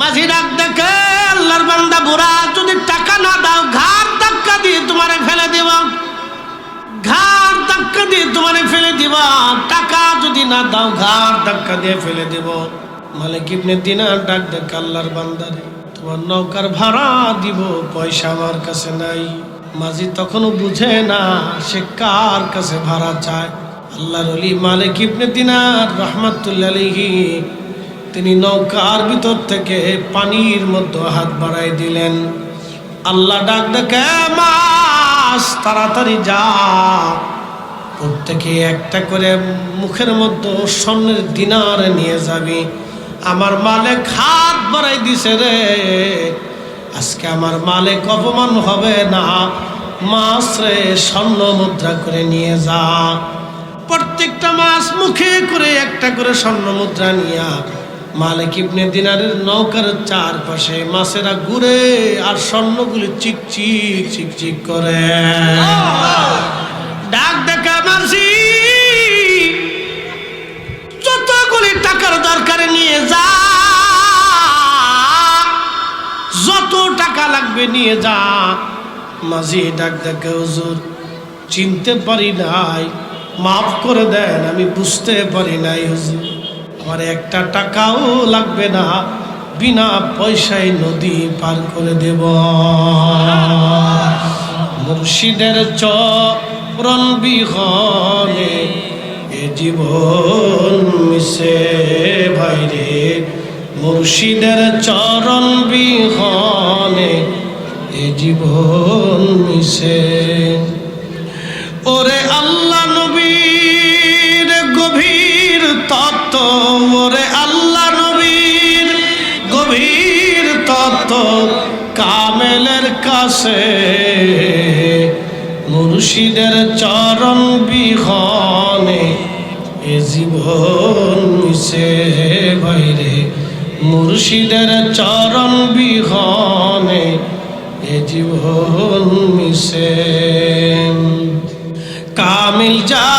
মাঝি ডাক দেখে, আল্লাহর যদি টাকা না দাও, ঘাড় ধাক্কা দিয়ে তোমারে ফেলে দেব। ঘাড় ধাক্কা দিয়ে তোমারে ফেলে দিব। টাকা যদি না দাও, ঘাড় ধাক্কা দিয়ে ফেলে দেব। মালিক ইবনে দিনার ডাক দেখে, আল্লাহর বান্দারে তোমার নৌকার ভাড়া দিব, পয়সা আমার কাছে নাই। মাঝি তখনও বুঝে না, সে কার কাছে ভাড়া চায়। আল্লাহর অলি মালিক ইবনে দিনার রহমাতুল্লাহ তিনি নৌকার ভিতর থেকে পানির মধ্যে হাত বাড়াই দিলেন। আল্লাহ ডাক দেখে, মাস, তাড়াতাড়ি যা। প্রত্যেকে একটা করে মুখের মধ্যে স্বর্ণের দিনার নিয়ে যাবি। আমার মালিক হাত বাড়াই দিছে রে। আজকে আমার মালিক অপমান হবে না। মাছ রে, স্বর্ণ মুদ্রা করে নিয়ে যা। প্রত্যেকটা মাছ মুখে করে একটা করে স্বর্ণ মুদ্রা নিয়া মালিক ইবনে দিনারের নৌকার চারপাশে মাছেরা ঘুরে আর স্বর্ণগুলি চিকচিক চিকচিক করে। ডাক দেখা মাসি যতগুলি টাকার দরকারে নিয়ে যা, যত টাকা লাগবে নিয়ে যা। মাঝি ডাক দেখে, হুজুর, চিনতে পারি নাই। মাফ করে দেন, আমি বুঝতে পারি নাই, হুজুর। আমার একটা টাকাও লাগবে না। বিনা পয়সায় নদী পার করে দেব। মুর্শিদের চরণ বিহনে এ জীবন মিশে ভাইরে মুর্শিদের চরণ বিহনে এ জীবন মিশে। ওরে আল্লাহ নবীর তত্ত্ব, ওরে আল্লাহ নবীর গভীর তত্ত্ব কামেলের কাছে। মুর্শিদের চরণ বিহনে এ জীবন মিশে বাইরে মুর্শিদের চরণ বিহনে এ জীবন মিশে। কামিল যারে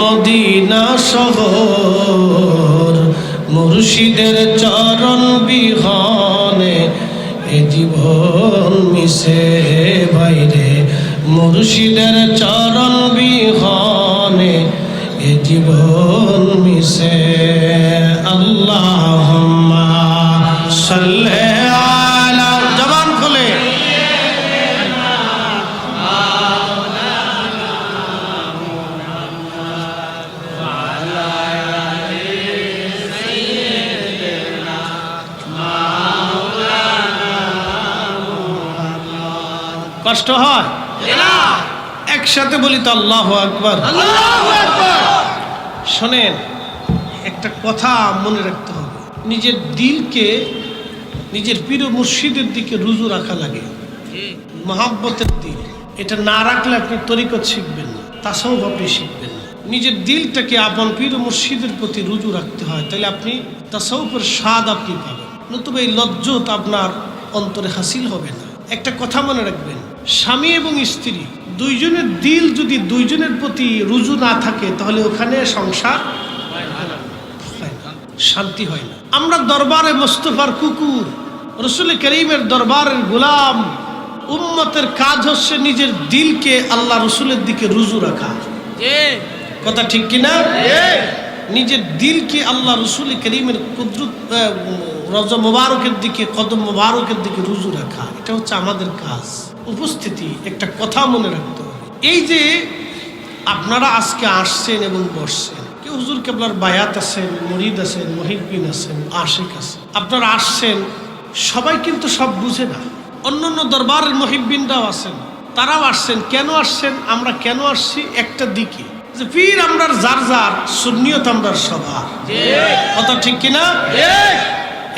মদিনা শহর, মুর্শিদের চরণ বিহনে এ জীবন মিশে বাইরে মুর্শিদের চরণ বিহনে এ জীবন মিশে। আল্লাহ সাল্লে কষ্ট হয়? একসাথে বলি তো আল্লাহ আকবার। শোনেন একটা কথা মনে রাখতে হবে। নিজের দিলকে নিজের পীর মুর্শিদের দিকে রুজু রাখা লাগে। মহাব্বতের দিল। এটা না রাখলে আপনি তরিকত শিখবেন না তাসাও আপনি শিখবেন না। নিজের দিলটাকে আপন পীর মুর্শিদের প্রতি রুজু রাখতে হয় তাহলে আপনি তাসাউফের স্বাদ আপনি পাবেন। নতুবা এই লজ্জত আপনার অন্তরে হাসিল হবে না। একটা কথা মনে রাখবেন স্বামী এবং স্ত্রী দুইজনের দিল যদি দুইজনের প্রতি রুজু না থাকে তাহলে ওখানে সংসার শান্তি হয় না। আমরা দরবারে মোস্তফার কুকুর রসুল করিমের দরবারের গোলাম উম্মতের কাজ হচ্ছে নিজের দিলকে আল্লাহ রসুলের দিকে রুজু রাখা। কথা ঠিক কিনা নিজের দিলকে আল্লাহ রসুল করিমের কুদরত রজ মোবারকের দিকে কদম মোবারকের দিকে রুজু রাখা। এটা হচ্ছে আমাদের কাজ। উপস্থিতি, একটা কথা মনে রাখতে এই যে আপনারা আজকে আসছেন এবং বসছেন, কেউ হুজুর কেবলার বায়াত আছেন, মরিদ আছেন মহিবিন আছেন, আশেক আছেন আপনারা আসছেন, সবাই কিন্তু সব বুঝে না। অন্য অন্য দরবারের মহিবিনরাও আছেন, তারাও আসছেন, কেন আসছেন, আমরা কেন আসছি, একটা দিকে। যে পীর আমরা যার যার, সুন্নিয়ত আমরা সবার। কথা ঠিক কিনা?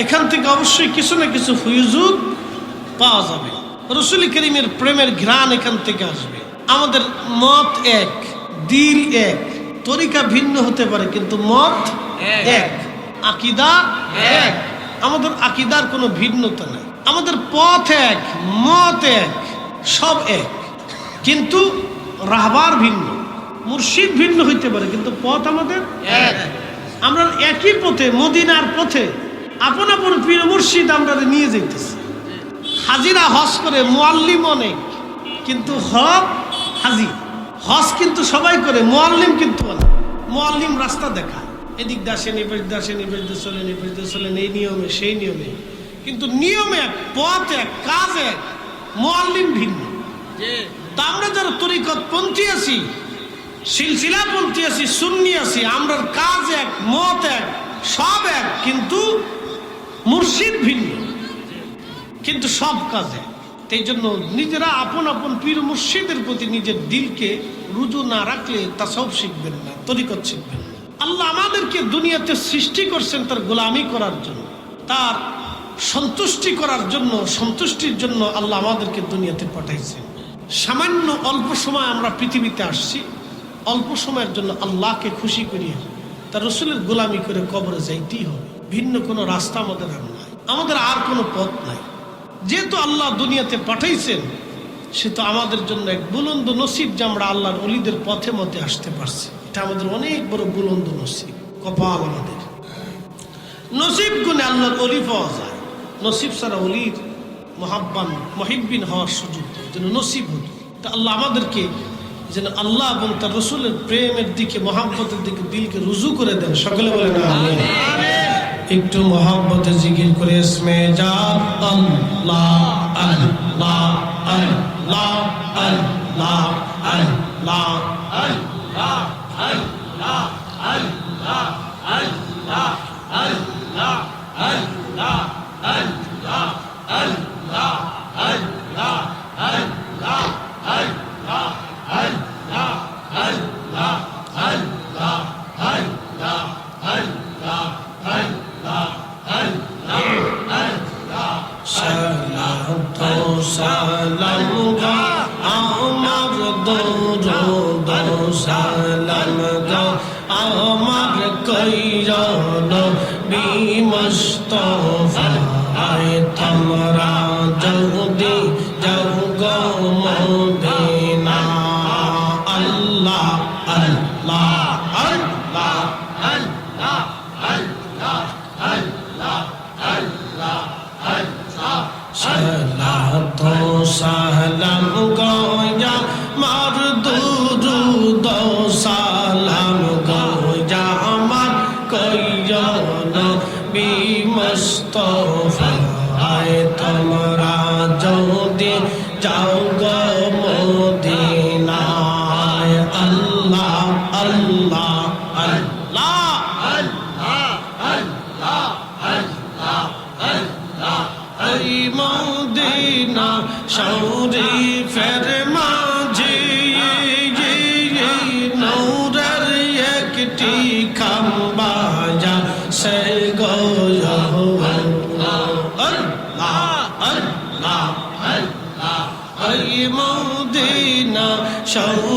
এখান থেকে অবশ্যই কিছু না কিছু ফুয়ুজুদ পাওয়া যাবে। রসুল করিমের প্রেমের ঘ্রাণ এখান থেকে আসবে। আমাদের মত এক দিল এক তরিকা ভিন্ন হতে পারে কিন্তু মত এক। আকিদা এক। আমাদের আকিদার কোনো ভিন্নতা নাই। আমাদের পথ এক মত এক সব এক। কিন্তু রাহবার ভিন্ন মুর্শিদ ভিন্ন হইতে পারে কিন্তু পথ আমাদের এক। আমরা একই পথে মদিনার পথে আপন আপন প্রিয় মুর্শিদ আমরা নিয়ে যাইতেছি। হাজিরা হজ করে মোয়াল্লিম অনেক কিন্তু হক হাজি হজ কিন্তু সবাই করে মোয়াল্লিম কিন্তু অনেক মোয়াল্লিম রাস্তা দেখা এদিক দাসেন এবার দাসেন এবার দিয়ে চলেন এবার দিয়ে চলেন এই নিয়মে সেই নিয়মে। কিন্তু নিয়মে এক পথ এক কাজ এক মোয়াল্লিম ভিন্ন তা আমরা যারা তরিকত পন্থী আছি সিলসিলা পন্থী আছি সুন্নি আছি আমরা কাজ এক মত এক সব এক কিন্তু মুর্শিদ ভিন্ন। কিন্তু সব কাজে। এই জন্য নিজেরা আপন আপন পীর মুর্শিদের প্রতি নিজের দিলকে রুজু না রাখলে তা সব শিখবেন না, তরিকত শিখবেন না। আল্লাহ আমাদেরকে দুনিয়াতে সৃষ্টি করছেন তার গোলামি করার জন্য, তার সন্তুষ্টি করার জন্য, সন্তুষ্টির জন্য আল্লাহ আমাদেরকে দুনিয়াতে পাঠাইছেন। সামান্য অল্প সময় আমরা পৃথিবীতে আসছি, অল্প সময়ের জন্য আল্লাহকে খুশি করিয়ে তার রসুলের গোলামি করে কবরে যাইতেই হবে। ভিন্ন কোনো রাস্তা আমাদের আর নাই, আমাদের আর কোনো পথ নাই। যেহেতু আল্লাহ দুনিয়াতে পাঠাইছেন, সে তো আমাদের জন্য এক বুলন্দ নসিব যে আমরা আল্লাহর অলিদের পথে মতে আসতে পারছি। এটা আমাদের অনেক বড় বুলন্দ নসিব, কপাল আমাদের। নসিব গুণে আল্লাহর অলি পাওয়া যায়। নসিব সারা অলির মহাব্বান, মহিব্বিন হওয়ার সুযোগ যেন নসিব হতো। তা আল্লাহ আমাদেরকে যেন আল্লাহ এবং তার রসুলের প্রেমের দিকে, মহাব্বতের দিকে, দিলকে রুজু করে দেন। সকলে বলে না একটু মহাব্বতে জিকির করে ইসমে যা আল্লাহ আল্লাহ আল্লাহ আল্লাহ আল্লাহ সালাত আমার কৈরন বিমস্তফা আয় তোমরা মদিনা ফের মাঝে নৌরার একটি খাম্বাজা সে গো মৌদিনা সৌ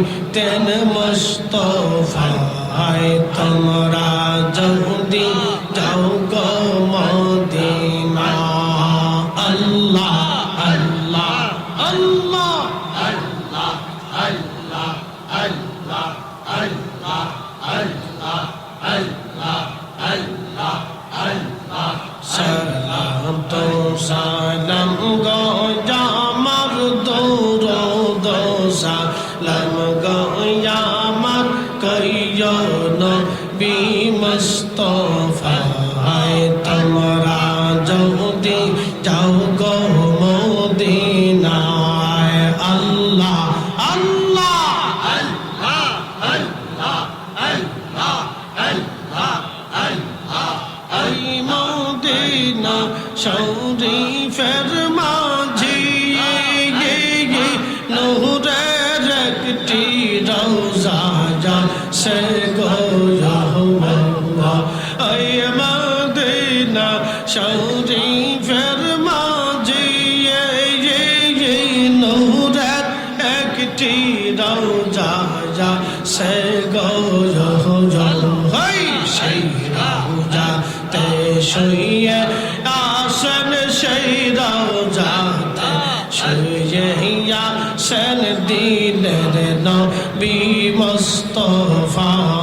দিতেন মুস্তফায় তোমরা যদি যাও নবী মুস্তফা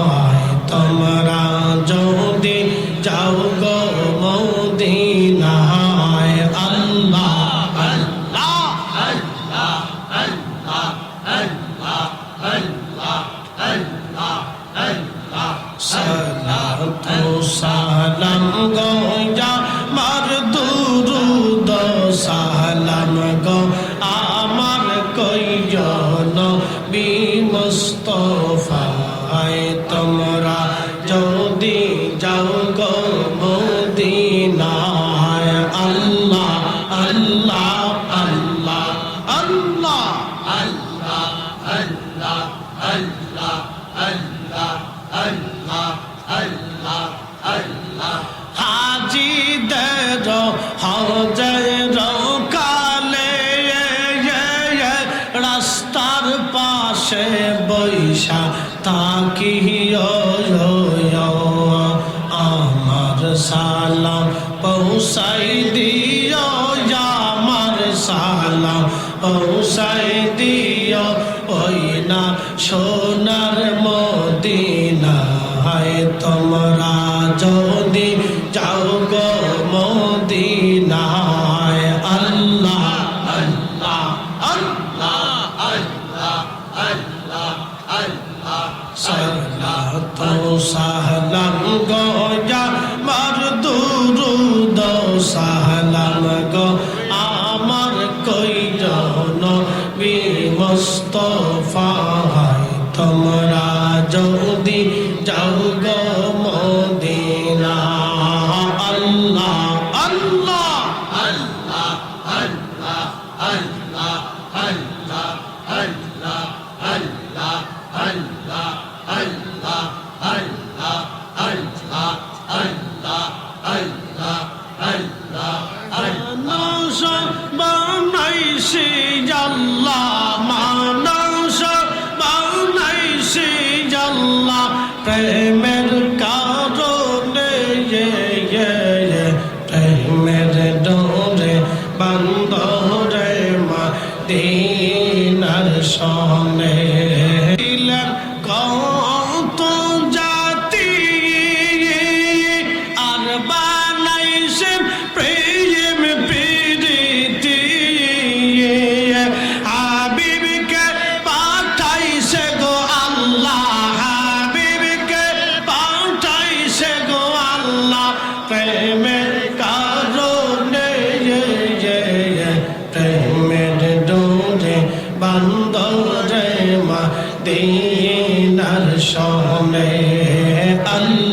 আল্লাহ আল্লাহ আল্লাহ আল্লাহ আল্লাহ আল্লাহ হাজি দে হজে সাহলা তো সাহলাম গো। पे মদিনার শহরে আল্লাহ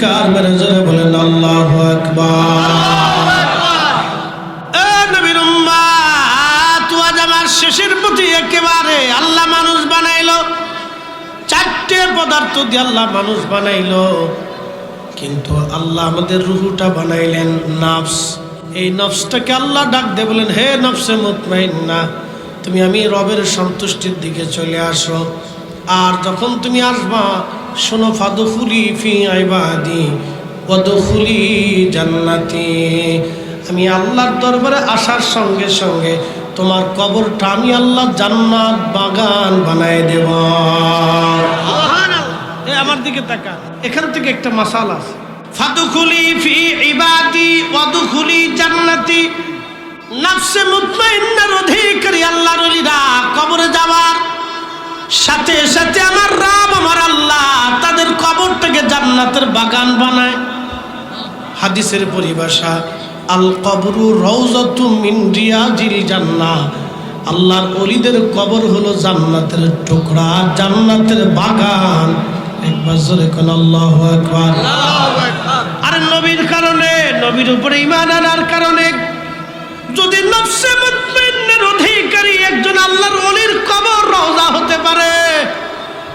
চিৎকার মেরে জোরে বলেন, আল্লাহু আকবার। শেষের প্রতি একেবারে আল্লাহ মানুষ বানাইলো। চারটে পদার্থ দিয়ে আল্লাহ মানুষ বানাইলো। কিন্তু আল্লাহ আমাদের রুহুটা বানাইলেন নফস। এই নফসটাকে আল্লাহ ডাক দে বলেন, হে নফসে মুতমাইন না তুমি আমি রবের সন্তুষ্টির দিকে চলে আসো। আর যখন তুমি আসবা শোনো ফাদুফুলি ফি আইবাদি ওদুফুলি জান্নাতি। আমি আল্লাহর দরবারে আসার সঙ্গে সঙ্গে তোমার কবরটা আমি আল্লাহ জান্নাত বাগান বানায় দেব। আমার দিকে তাকা এখান থেকে একটা মাসাল আছে। ফাদুখুলি ফি ইবাদি ওয়াদুখুলি জান্নাতি। নফসে মুতমাইন্নার অধিকারী আল্লাহর ওলিরা কবরে যাওয়ার সাথে সাথে আমার রাম আমার আল্লাহ তাদের কবর থেকে জান্নাতের বাগান বানায়। হাদিসের পরিভাষা, আল কবরু রৌজতু মিন রিয়াজিল জান্নাহ। আল্লাহর অলিদের কবর হলো জান্নাতের টুকরা, জান্নাতের বাগান। একবার আল্লাহ আর নবীর কারণে, নবীর উপরে ইমান আনার কারণে যদি নফসে মুতমাইন্নের অধিকারী একজন আল্লাহর অলির কবর রওজা হতে পারে।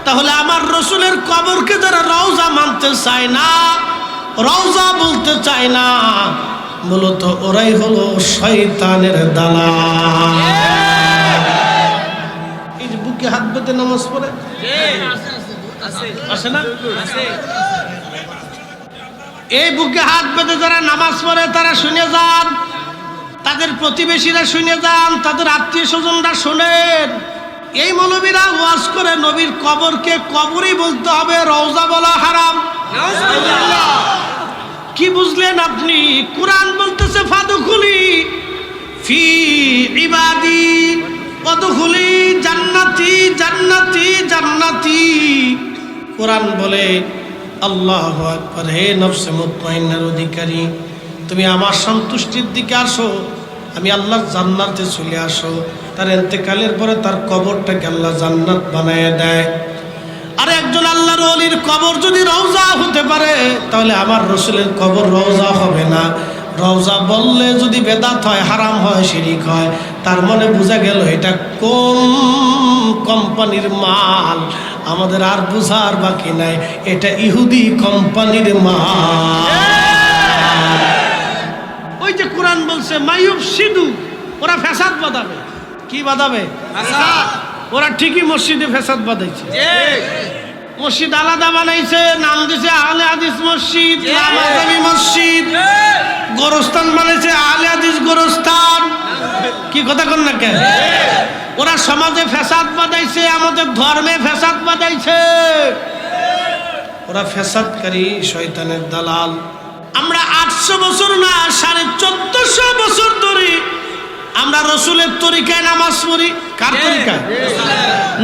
তাহলে আমার রসুলের কবরকে যারা রওজা মানতে চায় না, রওজা বলতে চায় না, মূলত ওরাই হলো শয়তানের যে বুকে হাত বেঁধে নামাজ পড়ে? আসে না? এই বুকে হাত বেঁধে যারা নামাজ পড়ে, তারা শুনে যান তাদের প্রতিবেশীরা শুনে যান, তাদের আত্মীয় স্বজনরা শোনেন। এই মৌলবীরা ওয়াজ করে নবীর কবরকে কবরই বলতে হবে, রওজা বলা হারাম। কি বুঝলেন আপনি? কোরআন বলতেছে, ফাদুখুলি। ফি ইবাদি পদখুলি জান্নাতি জান্নাতি জান্নাতি। কোরআন বলে, আল্লাহ আকবার, হে নফসে মুতমাইন্নার অধিকারী, তুমি আমার সন্তুষ্টির দিকে আসো। আমি আল্লাহর জান্নাতে চলে আসো, তার এতেকালের পরে তার কবরটাকে আল্লাহ জান্নাত বানায় দেয়। আর একজন আল্লাহর অলির কবর যদি রওজা হতে পারে, তাহলে আমার রসুলের কবর রওজা হবে না। রওজা বললে যদি বেদাত হয়, হারাম হয়, শিরিক হয়, তার মানে বোঝা গেল, এটা কোন কোম্পানির মাল? আমাদের আর বোঝার বাকি নাই, এটা ইহুদি কোম্পানির মাল। ওই যে কোরআন বলছে মাইয়ুব সিধু ওরা ফ্যাসাদ বাঁধাবে। কি বাঁধাবে? ওরা ঠিকই মসজিদে ফ্যাসাদ বাঁধাইছে। মসজিদ আলাদা বানাইছে নাম দিছে আহলে হাদিস মসজিদ মসজিদ। গোরস্থান বানাইছে আহলে হাদিস গোরস্থান। কি কথা কন না কেন? ওরা সমাজে ফ্যাসাদ বাঁধাইছে আমাদের ধর্মে ফ্যাসাদ বাঁধাইছে। ওরা ফ্যাসাদকারী শয়তানের দালাল। আমরা আটশো বছর না সাড়ে চোদ্দশো বছর ধরে আমরা রসুলের তরিকায় নামাজ পড়ি। কার তরিকায়?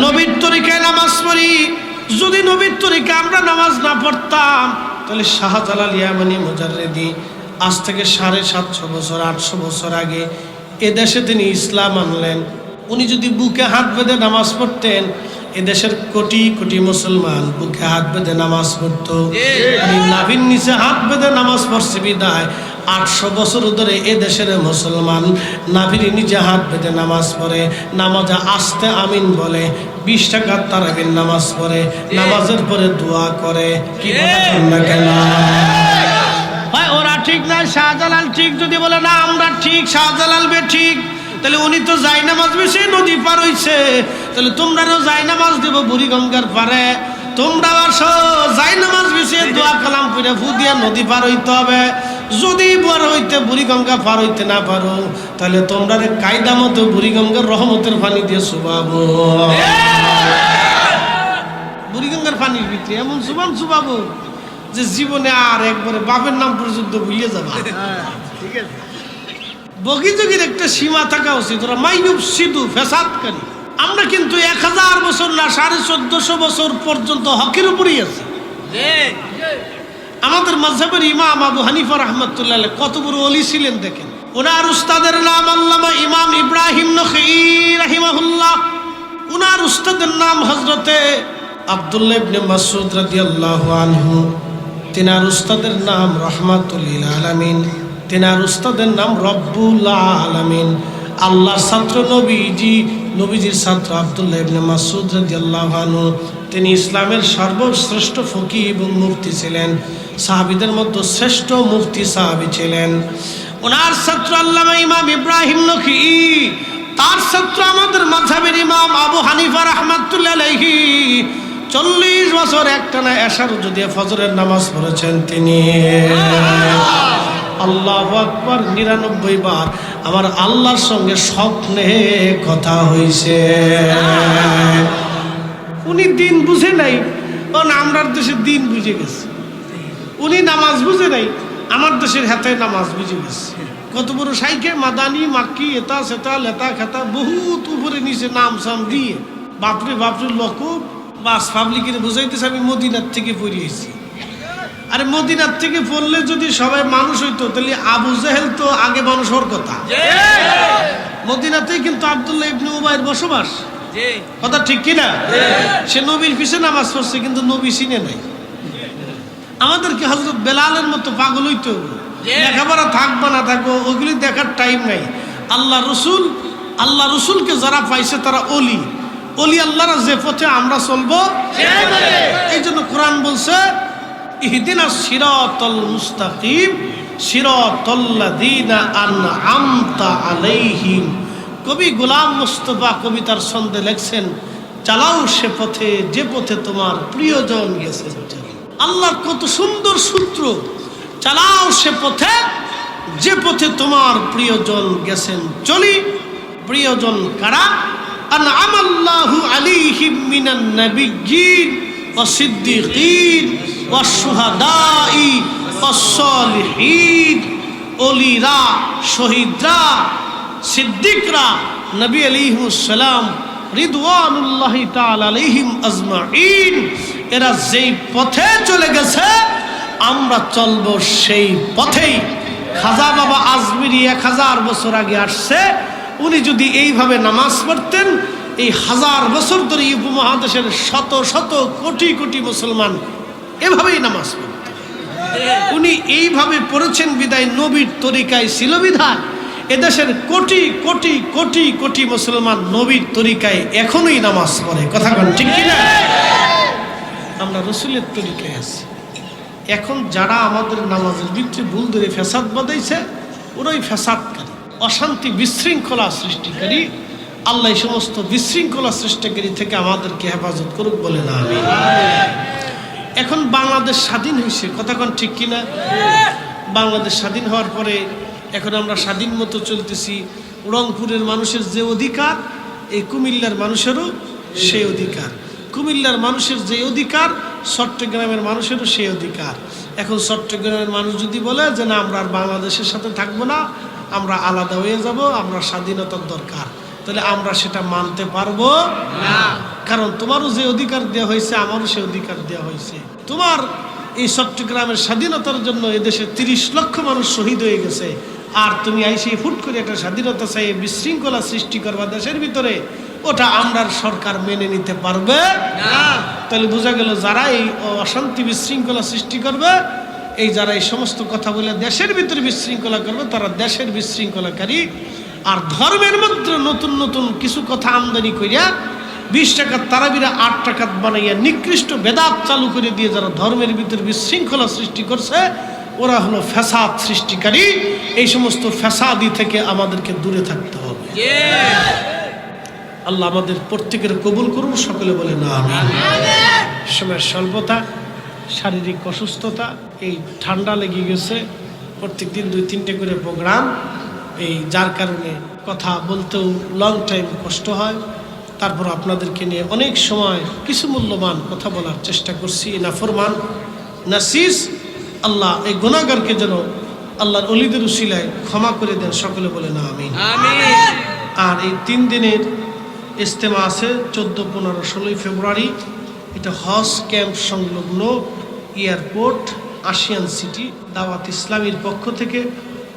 নবীর তরিকায় নামাজ পড়ি। যদি নবীর তরিকা আমরা নামাজ না পড়তাম তাহলে শাহজালাল ইয়ামানি মুজাররেদি আজ থেকে সাড়ে সাতশো বছর আটশো বছর আগে এদেশে তিনি ইসলাম আনলেন। উনি যদি বুকে হাত বেঁধে নামাজ পড়তেন এদেশের কোটি কোটি মুসলমান বুকে হাত বেঁধে নামাজ পড়তো। উনি নাভির নিচে হাত বেঁধে নামাজ পড়ছে বিদায়। আটশো বছর ধরে এ দেশের মুসলমান নাভির নিচে হাত বেঁধে নামাজ পড়ে। নামাজে আসতে আমিন বলে, বিশ টাকার তারাবির নামাজ পড়ে। নামাজের পরে দোয়া করে, কি ওরা ঠিক না শাহজালাল ঠিক। যদি বলে, না, আমরা ঠিক, শাহজালাল বে ঠিক। তাহলে উনি তো যাই নামাজ বেশি নদী পার হইছে। তাহলে তোমরাও যাই নামাজ দেবো বুড়ি গঙ্গার পারে। তোমরা আসো যাই নামাজ বেশি দোয়া কালাম করে ফু দিয়া নদী পার হইতে হবে। যদি পার হইতে বুড়ি গঙ্গা পার হইতে না পারো, তাহলে তোমরা কায়দা মতো বুড়ি গঙ্গার রহমতের পানি দিয়ে শুবাবো। বুড়ি গঙ্গার পানির ভিতরে এমন শুবাম শুবাবো যে জীবনে আর একবারে বাপের নাম পর্যন্ত ভুলিয়ে যাবা। বগিযোগীর একটা সীমা থাকা উচিত। ওরা মাইনুব সিধু ফেসাদকারী। আমরা কিন্তু এক হাজার বছর না, সাড়ে চোদ্দশো বছর পর্যন্ত হকের উপরেই আছি। আমাদের মজহবের ইমাম আবু হানিফা রহমতুল্লাহ কত বড় অলি ছিলেন দেখেন। ওনার উস্তাদের নাম আল্লামা ইমাম ইব্রাহিম রাহিমাহুল্লাহ। উনার উস্তাদের নাম হজরতে আবদুল্লাহ ইবনে মাসুদ রাদিয়াল্লাহু আনহু। তিনার উস্তাদের নাম রহমাতুল্লিল আলামিন। তিনার উস্তাদের নাম রব্বুল আলামিন। আল্লাহ ছাত্র নবীজি, নবীজির ছাত্র আবদুল্লাহ ইবনে মাসুদ রাদিয়াল্লাহু আনহু। তিনি ইসলামের সর্বশ্রেষ্ঠ ফকি এবং মুফতি ছিলেন। সাহাবিদের মধ্যে শ্রেষ্ঠ মুফতি সাহাবি ছিলেন। ওনার ছাত্র আল্লামা ইমাম ইব্রাহিম নখী, তার ছাত্র আমাদের মাঝাবের ইমাম আবু হানিফা রহমাতুল্লাহ চল্লিশ বছর একটানা এশার যদি ফজরের নামাজ পড়েছেন তিনি। আল্লাহ আকবর নিরানব্বই বার। আমার আল্লাহর সঙ্গে স্বপ্নে কথা হয়েছে উনি দিন বুঝে নাই। কারণ আমরার দেশের দিন বুঝে গেছে। উনি নামাজ বুঝে নাই। আমার দেশের হাতে নামাজ বুঝে গেছে। কত বড় সাইকে মাদানি, মাক্কি এটা সেটা লেতা, খেতা, বহুত উপরে নিচে নাম সাম দিয়ে। বাপরে বাপরে লোক, বাস পাবলিকের বুঝাইতেছে আমি মদিনার থেকে পড়িয়েছি আরে মদিনার থেকে পড়লে যদি সবাই মানুষ হইতো তাহলে আবু জাহেল তো আগে মানুষ হওয়ার কথা। মদিনাতেই কিন্তু আবদুল্লাহ ইবনে উবাইয়ের বসবাস। কথা ঠিক কিনা? সে নবীর পিছে নামাজ পড়ছে কিন্তু নবী চিনে নাই। আমাদেরকে হজরত বেলালের মতো পাগল হইতে লেখাপড়া থাকবা না থাকব ওগুলি দেখার টাইম নাই। আল্লাহ রসুল আল্লাহ রসুলকে যারা পাইছে তারা অলি অলি আল্লাহরা যে পথে আমরা চলবো। এই জন্য কোরআন বলছে ইহদিনা সিরাতল মুস্তাকিম, সিরাতাল্লাযীনা আনআমতা আলাইহিম। কবি গোলাম মুস্তফা কবিতার ছন্দে লেখছেন, চালাও সে পথে, যে পথে তোমার প্রিয়জন গেছে। আল্লাহর কত সুন্দর সূত্র, চালাও সে পথে, যে পথে তোমার প্রিয়জন গেছেন। চলি, প্রিয়জন কারা? আন আমাল্লাহু আলাইহিম মিনান নাবিয়্যিন ওয়াসিদ্দিকিন। ওয়াসশুহাদাই ওয়াসসালিহিন ওলিরা, শহীদরা, সিদ্দিকরা, নবী আলাইহিসসালাম রিদওয়ানুল্লাহি তাআলা আলাইহিম আজমাইন এরা যেই পথে চলে গেছে, আমরা চলব সেই পথেই। খাজা বাবা আজমিরি এক হাজার বছর আগে আসছে, উনি যদি এইভাবে নামাজ পড়তেন, এই হাজার বছর ধরে উপমহাদেশের শত শত কোটি কোটি মুসলমান এভাবেই নামাজ পড়ত উনি এইভাবে পড়েছেন বিদায় নবীর তরিকায় ছিল বিধায় এদেশের কোটি কোটি কোটি কোটি মুসলমান নবীর তরিকায় এখনোই নামাজ পড়ে। কথা কন ঠিক কিনা? আমরা রসুলের তরিকায় আছি। এখন যারা আমাদের নামাজের ভিতরে ভুল ধরে ফেসাদ বাদাইছে ওরাই ফেসাদকারী অশান্তি বিশৃঙ্খলা সৃষ্টিকারী। আল্লাহ সমস্ত বিশৃঙ্খলা সৃষ্টিকারী থেকে আমাদেরকে হেফাজত করুক বলে না আমি। এখন বাংলাদেশ স্বাধীন হয়েছে। কথাক্ষণ ঠিক কিনা? বাংলাদেশ স্বাধীন হওয়ার পরে এখন আমরা স্বাধীন মতো চলতেছি। রংপুরের মানুষের যে অধিকার, এই কুমিল্লার মানুষেরও সেই অধিকার। কুমিল্লার মানুষের যে অধিকার, চট্টগ্রামের মানুষেরও সেই অধিকার। এখন চট্টগ্রামের মানুষ যদি বলে যে, না, আমরা আর বাংলাদেশের সাথে থাকব না, আমরা আলাদা হয়ে যাব, আমরা স্বাধীনতার দরকার। তাহলে আমরা সেটা মানতে পারব? না। কারণ তোমারও যে অধিকার দেওয়া হয়েছে আমারও সে অধিকার দেওয়া হয়েছে। তোমার এই চট্টগ্রামের স্বাধীনতার জন্য এদেশে তিরিশ লক্ষ মানুষ শহীদ হয়ে গেছে। আর তুমি আইসে ফুট করে একটা স্বাধীনতা চাই বিশৃঙ্খলা সৃষ্টি করবা দেশের ভিতরে ওটা আমরার সরকার মেনে নিতে পারবে। না। তাহলে বোঝা গেল যারা এই অশান্তি বিশৃঙ্খলা সৃষ্টি করবে এই যারা এই সমস্ত কথা বলে দেশের ভিতরে বিশৃঙ্খলা করবে তারা দেশের বিশৃঙ্খলাকারী। আর ধর্মের মধ্যে নতুন নতুন কিছু কথা আমদানি করিয়া বিশ টাকার তারাবিরা আট টাকাত বানাইয়া নিকৃষ্ট বেদাত চালু করে দিয়ে যারা ধর্মের ভিতরে বিশৃঙ্খলা সৃষ্টি করছে, ওরা হলো ফ্যাসাদ সৃষ্টিকারী। এই সমস্ত ফ্যাসাদি থেকে আমাদেরকে দূরে থাকতে হবে। আল্লাহ আমাদের প্রত্যেকের কবুল করুন, সকলে বলে না সময়ের স্বল্পতা, শারীরিক অসুস্থতা, এই ঠান্ডা লেগে গেছে। প্রত্যেক দিন দুই, তিনটে করে প্রোগ্রাম। এই যার কারণে কথা বলতেও লং টাইম কষ্ট হয়। তারপর আপনাদেরকে নিয়ে অনেক সময় কিছু মূল্যবান কথা বলার চেষ্টা করছি। নাফরমান নাসিস আল্লাহ এই গুণাগারকে যেন আল্লাহর অলিদের উশিলায় ক্ষমা করে দেন সকলে বলে না আমি আর এই তিন দিনের ইজতেমা আছে চোদ্দ পনেরো ষোলোই ফেব্রুয়ারি। এটা হজ ক্যাম্প সংলগ্ন এয়ারপোর্ট আশিয়ান সিটি দাওয়াত ইসলামীর পক্ষ থেকে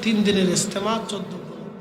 তিন দিনের ইজতেমা চোদ্দ